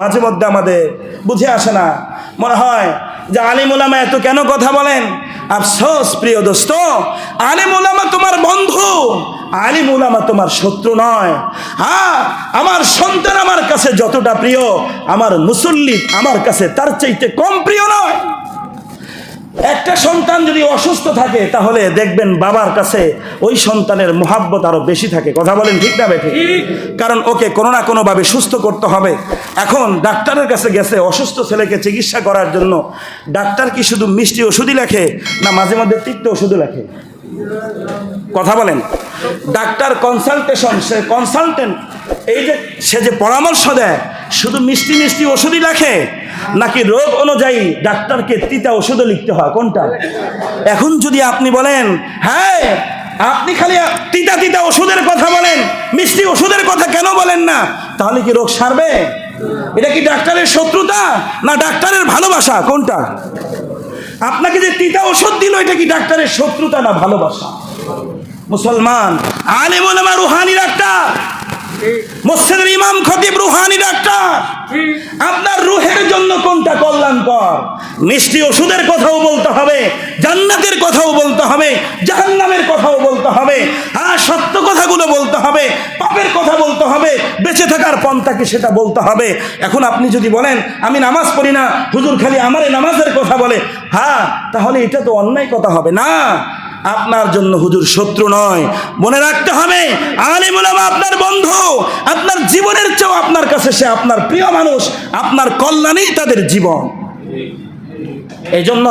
মাঝে মধ্যে আমাদের বুঝে আসে না। মনে হয় যে আলিমুলামা এত কেন কথা বলেন? আফসোস, প্রিয় দোস্ত। আলিমুলামা তোমার বন্ধু। আলিমুলামা তোমার শত্রু নয়। হ্যাঁ আমার সন্তান আমার কাছে যতটা প্রিয়, আমার মুসল্লি আমার কাছে তার চাইতে কম প্রিয় নয়। একটা সন্তান যদি অসুস্থ থাকে তাহলে দেখবেন বাবার কাছে ওই সন্তানের মোহাব্বত আরও বেশি থাকে। কথা বলেন ঠিক না বেঠিক কারণ ওকে কোনো না কোনোভাবে সুস্থ করতে হবে। এখন ডাক্তারের কাছে গেছে অসুস্থ ছেলেকে চিকিৎসা করার জন্য। ডাক্তার কি শুধু মিষ্টি ওষুধই লেখে না মাঝে মধ্যে তিক্ত ওষুধও লেখে? কথা বলেন। ডাক্তার কনসালটেশন সে কনসালটেন্ট এই যে সে যে পরামর্শ দেয় শুধু মিষ্টি মিষ্টি ওষুধই লেখে নাকি রোগ অনুযায়ী ডাক্তারকে তিতা ওষুধও লিখতে হয়? কোনটা? এখন যদি আপনি বলেন হ্যাঁ আপনি খালি তিতা তিতা ওষুধের কথা বলেন, মিষ্টি ওষুধের কথা কেন বলেন না? তাহলে কি রোগ সারবে? এটা কি ডাক্তারের শত্রুতা না ডাক্তারের ভালোবাসা? কোনটা? আপনাকে যে তিতা ওষুধ দিল, এটা কি ডাক্তারের শত্রুতা না ভালোবাসা? মুসলমান, আলেম রুহানি ডাক্তার মসজিদের ইমাম খতিব রুহানি ডাক্তার। আপনার রুহের জন্য কোনটা কল্যাণকর? মিষ্টি ওষুধের কথাও বলতে হবে, জান্নাতের কথাও বলতে হবে, জাহান্নামের কথাও বলতে হবে হ্যাঁ সত্য কথাগুলো বলতে হবে, পাপের কথা বলতে হবে, বেঁচে থাকার পন্থাকে সেটা বলতে হবে? এখন আপনি যদি বলেন, আমি নামাজ পড়ি না, হুজুর খালি আমারে নামাজের কথা বলে হ্যাঁ তাহলে এটা তো অন্যায় কথা হবে না। আপনার জন্য হুজুর শত্রু নয়। মনে রাখতে হবে, আলিম উলামা আপনার বন্ধু, আপনার জীবনের চেয়েও আপনার কাছে সে আপনার প্রিয় মানুষ, আপনার কল্যাণেই তাদের জীবন। এই জন্য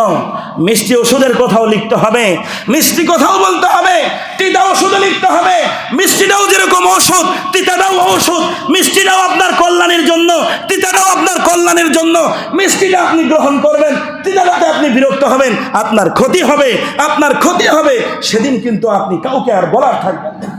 মিষ্টি ওষুধের কথাও লিখতে হবে, মিষ্টি কথাও বলতে হবে তিতা ওষুধও লিখতে হবে, মিষ্টিটাও যেরকম ওষুধ, তিতাটাও ওষুধ, মিষ্টিটাও আপনার কল্যাণের জন্য, তিতাটাও আপনার কল্যাণের জন্য, মিষ্টিটা আপনি গ্রহণ করবেন, তিতাটাতে আপনি বিরক্ত হবেন, আপনার ক্ষতি হবে, আপনার ক্ষতি হবে, সেদিন কিন্তু আপনি কাউকে আর বলার থাকবেন না।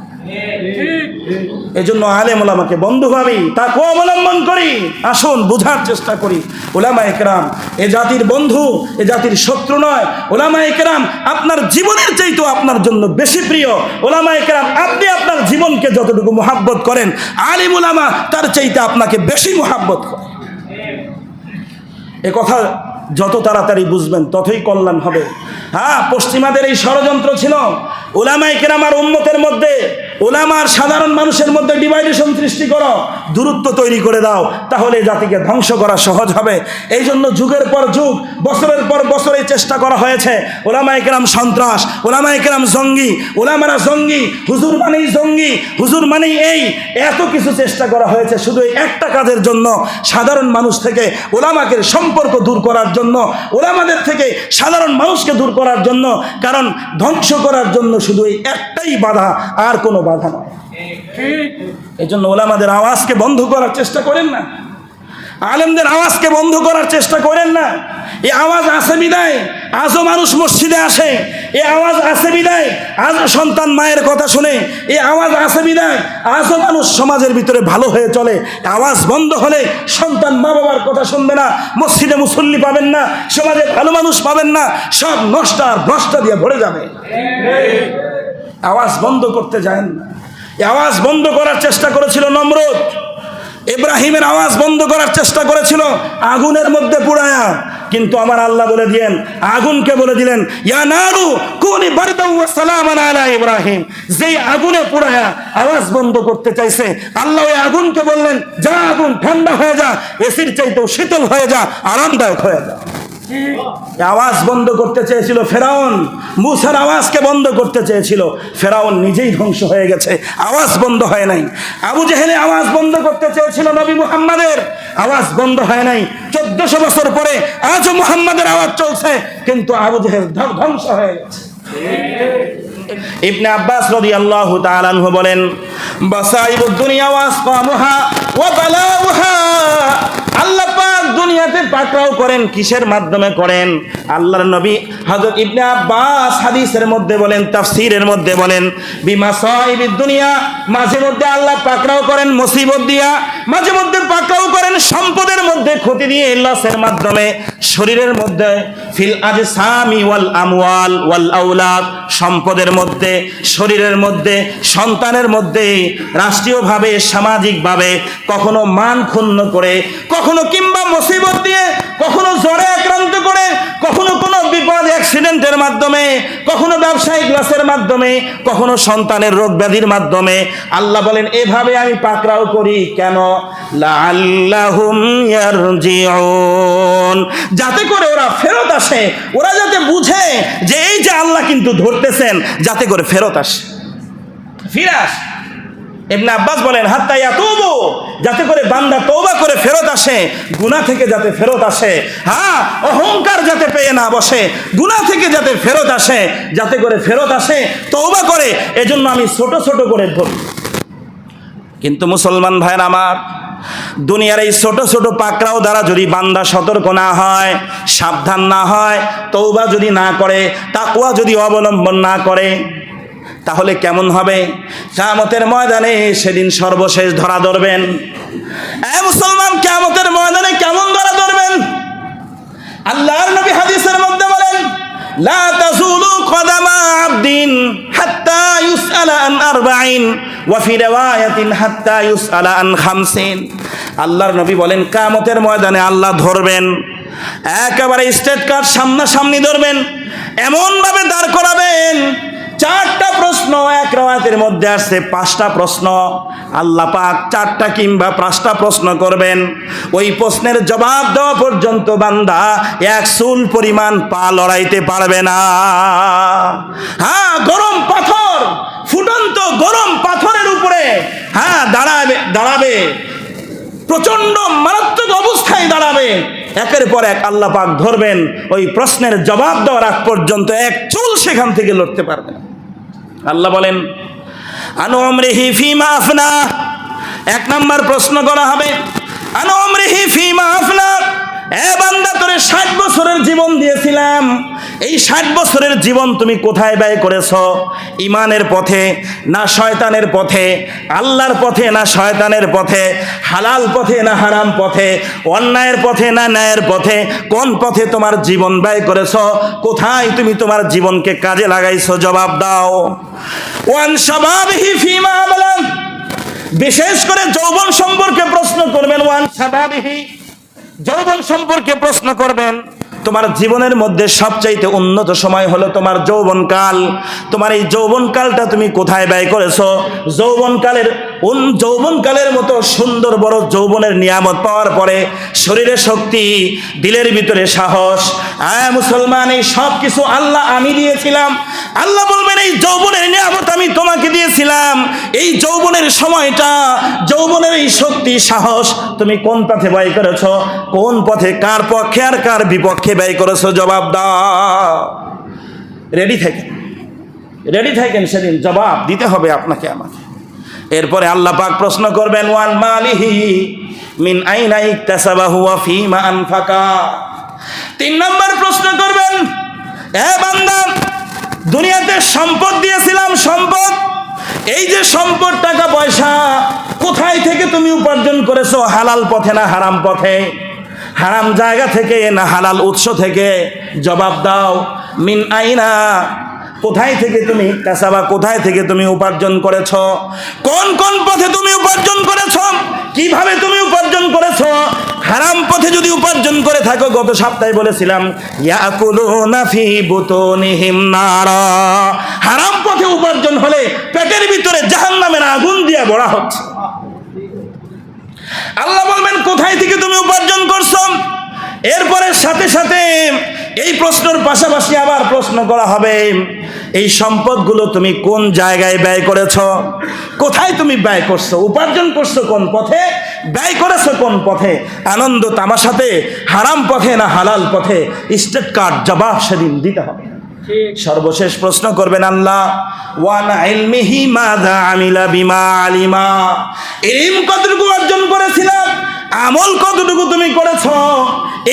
এই জন্য আলেম ওলামাকে বন্ধু ভাবি, তাকে অবলম্বন করি, আসুন, বোঝার চেষ্টা করি। ওলামা একরাম এ জাতির বন্ধু, এ জাতির শত্রু নয়। ওলামা একরাম আপনার জীবনের চাইতেও আপনার জন্য বেশি প্রিয়। ওলামা একরাম আপনি আপনার জীবনকে যতটুকু মোহাব্বত করেন, আলিম ওলামা তার চাইতে আপনাকে বেশি মোহাব্বত করে এ কথা যত তাড়াতাড়ি বুঝবেন, ততই কল্যাণ হবে। হ্যাঁ পশ্চিমাদের এই ষড়যন্ত্র ছিল। ওলামা একরাম আর উন্মতের মধ্যে ওলামার সাধারণ মানুষের মধ্যে ডিভাইডেশন সৃষ্টি করো, দূরত্ব তৈরি করে দাও, তাহলে জাতিকে ধ্বংস করা সহজ হবে। এই জন্য যুগের পর যুগ, বছরের পর বছর চেষ্টা করা হয়েছে। ওলামাই কেরাম সন্ত্রাস ওলামাই কেরাম জঙ্গি, ওলামারা জঙ্গি, হুজুর মানেই জঙ্গি, হুজুর মানেই এই। এত কিছু চেষ্টা করা হয়েছে শুধু একটা কাজের জন্য। সাধারণ মানুষ থেকে ওলামাকে সম্পর্ক দূর করার জন্য, ওলামাদের থেকে সাধারণ মানুষকে দূর করার জন্য, কারণ ধ্বংস করার জন্য শুধু এই একটাই বাধা, আর কোনো বাধা নয়। এই জন্য ওলামাদের আওয়াজকে বন্ধ করার চেষ্টা করেন না। আলেমদের আওয়াজকে বন্ধ করার চেষ্টা করেন না। এই আওয়াজ আছে বিদায়, আজও মানুষ মসজিদে আসে। এই আওয়াজ আছে বিদায়, আজও সন্তান মায়ের কথা শুনে। এই আওয়াজ আছে বিদায়, আজও মানুষ সমাজের ভিতরে ভালো হয়ে চলে। আওয়াজ বন্ধ হলে সন্তান মা বাবার কথা শুনবে না, মসজিদে মুসল্লি পাবেন না, সমাজে ভালো মানুষ পাবেন না, সব নষ্ট আর ভ্রষ্ট দিয়ে ভরে যাবে। আওয়াজ বন্ধ করতে যায় না। আওয়াজ বন্ধ করার চেষ্টা করেছিল নমরুদ। ইব্রাহিমের আওয়াজ বন্ধ করার চেষ্টা করেছিল আগুনের মধ্যে পুড়ায়া। কিন্তু আমার আল্লাহ বলে দিলেন আগুনকে বলে দিলেন, ইয়া নারু, কোনি বারদাউ সালামান আলা ইব্রাহিম। যেই আগুনে পুড়ায়া আওয়াজ বন্ধ করতে চাইছে, আল্লাহ ওই আগুনকে বললেন, যা আগুন, ঠান্ডা হয়ে যা, এসির চাইতেও শীতল হয়ে যা, আরামদায়ক হয়ে যা। আওয়াজ বন্ধ করতে চেয়েছিল ফেরাউন। মুসার আওয়াজকে বন্ধ করতে চেয়েছিল। ফেরাউন নিজেই ধ্বংস হয়ে গেছে। আওয়াজ বন্ধ হয় নাই। আবু জেহেলে আওয়াজ বন্ধ করতে চেয়েছিল নবী মুহাম্মাদের। আওয়াজ বন্ধ হয় নাই। চোদ্দশো বছর পরে আজও মুহাম্মাদের আওয়াজ চলছে, কিন্তু আবু জেহেল ধ্ব- ধ্বংস হয়ে গেছে। ইবনে আব্বাস রাদিয়াল্লাহু তাআলা বলেন, বাসাইবুদ দুনিয়া ওয়াসকামুহা ওয়া বালাউহা আল্লাহ পাক দুনিয়াতে পাকড়াও করেন, কিসের মাধ্যমে করেন? আল্লাহর নবী হযরত ইবনে আব্বাস হাদিসের মধ্যে বলেন, তাফসীরের মধ্যে বলেন, বিমা বিমাসাইবিদ দুনিয়া, মাঝে মধ্যে আল্লাহ পাকড়াও করেন, মুসিবত দিয়া মাঝে মধ্যে পাকড়াও করেন, সম্পদের মধ্যে ক্ষতি দিয়ে লসের মাধ্যমে, শরীরের মধ্যে ফিল আজসামি ওয়াল আমওয়াল ওয়াল আওলাদ, সম্পদের মধ্যে, শরীরের মধ্যে, সন্তানের মধ্যে, রাষ্ট্রীয়ভাবে, সামাজিকভাবে কখনো মান ক্ষুণ্ণ করে, কখনো কিংবা মুসিবত দিয়ে কখনো জ্বরে আক্রান্ত করে কখনো কোনো বিপদ অ্যাক্সিডেন্টের মাধ্যমে, কখনো ব্যবসায়িক লসের মাধ্যমে, কখনো সন্তানের রোগ ব্যাধির মাধ্যমে। আল্লাহ বলেন, এভাবে আমি পাকড়াও করি কেন? যাতে করে ওরা ফেরত আসে, ওরা যাতে বুঝে যে এই যে আল্লাহ কিন্তু ধরতেছেন, যাতে করে ফেরত আসে। ফিরে আসে। ইবনে আব্বাস বলেন, হাত্তা ইয়াতুবু, যাতে করে বান্দা তওবা করে ফেরত আসে, গুনাহ থেকে যাতে ফেরত আসে। হ্যাঁ অহংকার যাতে পেয়ে না বসে, গুনাহ থেকে যাতে ফেরত আসে, যাতে করে ফেরত আসে, তওবা করে, এজন্য আমি ছোট ছোট করে ধরি। কিন্তু মুসলমান ভাইয়ের আমার, দুনিয়ার এই ছোট ছোট পাকড়াও দ্বারা যদি বান্দা সতর্ক না হয়, সাবধান না হয় তৌবা যদি না করে তাকুয়া যদি অবলম্বন না করে তাহলে কেমন হবে? কামতের ময়দানে সেদিন সর্বশেষ ধরা ধরবেন। মুসলমান কামতের ময়দানে কেমন ধরা ধরবেন? আল্লাহর নবী হাদিসের মধ্যে বলেন, লা তাজুলু কদামা আবদিন হাত্তা ইউসআলা আন আরবাইন ওয়া ফি রিওয়ায়াতিন হাত্তা আন খামসিন। আল্লাহর নবী বলেন, কিয়ামতের ময়দানে আল্লাহ ধরবেন, একেবারে স্টেট কার্ড সামনাসামনি ধরবেন এমন ভাবে দাঁড় করাবেন এক মধ্যে আসছে পাঁচটা প্রশ্ন। আল্লাহ পাক চারটা কিংবা পাঁচটা প্রশ্ন করবেন। ওই প্রশ্নের জবাব দেওয়া পর্যন্ত বান্দা এক চুল পরিমাণ পা লড়াইতে পারবে না। হ্যাঁ গরম পাথর, ফুটন্ত গরম পাথরের উপরে। হ্যাঁ দাঁড়াবে দাঁড়াবে। প্রচণ্ড মারাত্মক অবস্থায় দাঁড়াবে। একের পর এক আল্লাহ পাক ধরবেন। ওই প্রশ্নের জবাব দেওয়ার আগ পর্যন্ত এক চুল সেখান থেকে লড়তে পারবে না। আল্লাহ বলেন, আনো আমরিহি ফিমা আফনা। এক নম্বর প্রশ্ন করা হবে, আনো আমরিহি ফিমা আফনা? এ বান্দা, তোরে ষাট বছরের জীবন দিয়েছিলাম। এই ষাট বছরের জীবন তুমি কোথায় ব্যয় করেছ? ইমানের পথে না শয়তানের পথে? আল্লাহর পথে না শয়তানের পথে? হালাল পথে না হারাম পথে? অন্যায়ের পথে না ন্যায়ের পথে? কোন পথে তোমার জীবন ব্যয় করেছ? কোথায় তুমি তোমার জীবনকে কাজে লাগাইছো? জবাব দাও। ওয়ান সবাবিহি ফিমা বিশেষ করে যৌবন সম্পর্কে প্রশ্ন করবেন। ওয়ান সাবাবিহি যৌবন সম্পর্কে প্রশ্ন করবেন। তোমার জীবনের মধ্যে সবচাইতে উন্নত সময় হলো তোমার যৌবনকাল। তোমার এই যৌবনকালটা তুমি কোথায় ব্যয় করেছ? যৌবনকালের যৌবনকালের মতো সুন্দর বড় যৌবনের নিয়ামত পাওয়ার পরে শরীরে শক্তি, দিলের ভিতরে সাহস। আয় মুসলমান, এই সব কিছু আল্লাহ আমি দিয়েছিলাম। আল্লাহ বলবেন, এই যৌবনের নিয়ামত আমি তোমাকে দিয়েছিলাম। এই যৌবনের সময়টা, যৌবনের এই শক্তি, সাহস তুমি কোন পথে ব্যয় করেছ? কোন পথে কার পক্ষে আর কার বিপক্ষে? ব্যয় করেছ? জবাব দাও। রেডি থাকেন। রেডি থাকেন সেদিন। জবাব দিতে হবে আপনাকে আমাকে। এরপরে আল্লাহ পাক প্রশ্ন করবেন, ওয়ান মালিহি মিন আইনা ফিমা আনফাকা? তিন নম্বর প্রশ্ন করবেন, এ বান্দা, দুনিয়াতে সম্পদ দিয়েছিলাম, সম্পদ? এই যে সম্পদ, টাকা পয়সা, কোথায় থেকে তুমি উপার্জন করেছ? হালাল পথে না হারাম পথে? হারাম জায়গা থেকে, না হালাল উৎস থেকে? জবাব দাও। মিন আইনা? কোথায় থেকে তুমি কাসাবা কোথায় থেকে তুমি উপার্জন করেছ? কোন কোন পথে তুমি উপার্জন করেছ? কীভাবে তুমি উপার্জন করেছ? হারাম পথে যদি উপার্জন করে থাকো, গত সপ্তাহে বলেছিলাম হারাম পথে উপার্জন হলে পেটের ভিতরে জাহান্নামের আগুন দিয়ে বড়া হচ্ছে। আল্লাহ বলবেন, কোথায় থেকে তুমি উপার্জন করছ? এরপরে সাথে সাথে এই প্রশ্নের পাশাপাশি আবার প্রশ্ন করা হবে, এই সম্পদগুলো তুমি কোন জায়গায় ব্যয় করেছ? কোথায় তুমি ব্যয় করছ? উপার্জন করছ কোন পথে? ব্যয় করেছ কোন পথে? আনন্দ তামাশাতে হারাম পথে না হালাল পথে? স্টেট কার্ড জবাব সেদিন দিতে হবে। সর্বশেষ প্রশ্ন করবেন আল্লাহ, ওয়ান ইলমিহি মাযা আমিলা বিমা আলিমা? ইলম কতটুকু অর্জন করেছিলাম আমল কতটুকু তুমি করেছ?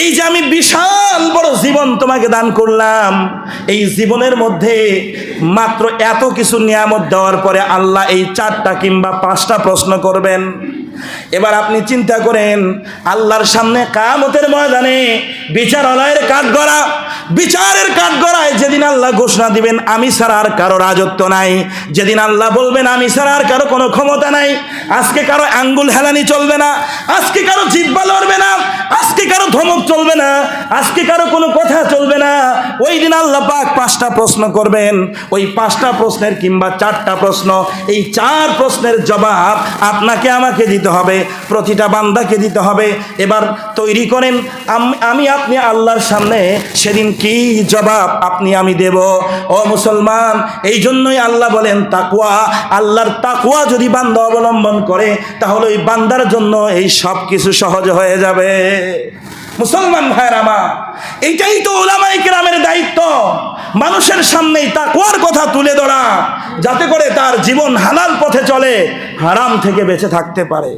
এই যে আমি বিশাল বড় জীবন তোমাকে দান করলাম, এই জীবনের মধ্যে মাত্র এত কিছু নিয়ামত দেওয়ার পরে আল্লাহ এই চারটা কিংবা পাঁচটা প্রশ্ন করবেন। এবার আপনি চিন্তা করেন, আল্লাহর সামনে কামতের ময়দানে বিচারালয়ের কাঠগড়া বিচারের কাঠগড়ায় যেদিন আল্লাহ ঘোষণা দিবেন, আমি ছাড়া আর কারও রাজত্ব নাই। যেদিন আল্লাহ বলবেন, আমি ছাড়া আর কারও কোনো ক্ষমতা নাই। আজকে কারও আঙ্গুল হেলানি চলবে না। আজকে কারও জিব্বা লড়বে না। আজকে কারও ধমক চলবে না। আজকে কারও কোনো কথা চলবে না। ওই দিন আল্লাহ পাক পাঁচটা প্রশ্ন করবেন। ওই পাঁচটা প্রশ্নের কিংবা চারটা প্রশ্ন, এই চার প্রশ্নের জবাব আপনাকে আমাকে দিতে হবে, প্রতিটা বান্দাকে দিতে হবে। এবার তৈরি করেন, আমি আপনি আল্লাহর সামনে সেদিন কি জবাব আপনি আমি দেব? ও মুসলমান, এই জন্যই আল্লাহ বলেন তাকুয়া আল্লাহর তাকুয়া যদি বান্দা অবলম্বন করে, তাহলে ওই বান্দার জন্য এই সব কিছু সহজ হয়ে যাবে। মুসলমান ভাইয়ের আমার এইটাই তো ওলামাই গ্রামের দায়িত্ব। মানুষের সামনেই তাকুয়ার কথা তুলে ধরা, যাতে করে তার জীবন হালাল পথে চলে, হারাম থেকে বেঁচে থাকতে পারে।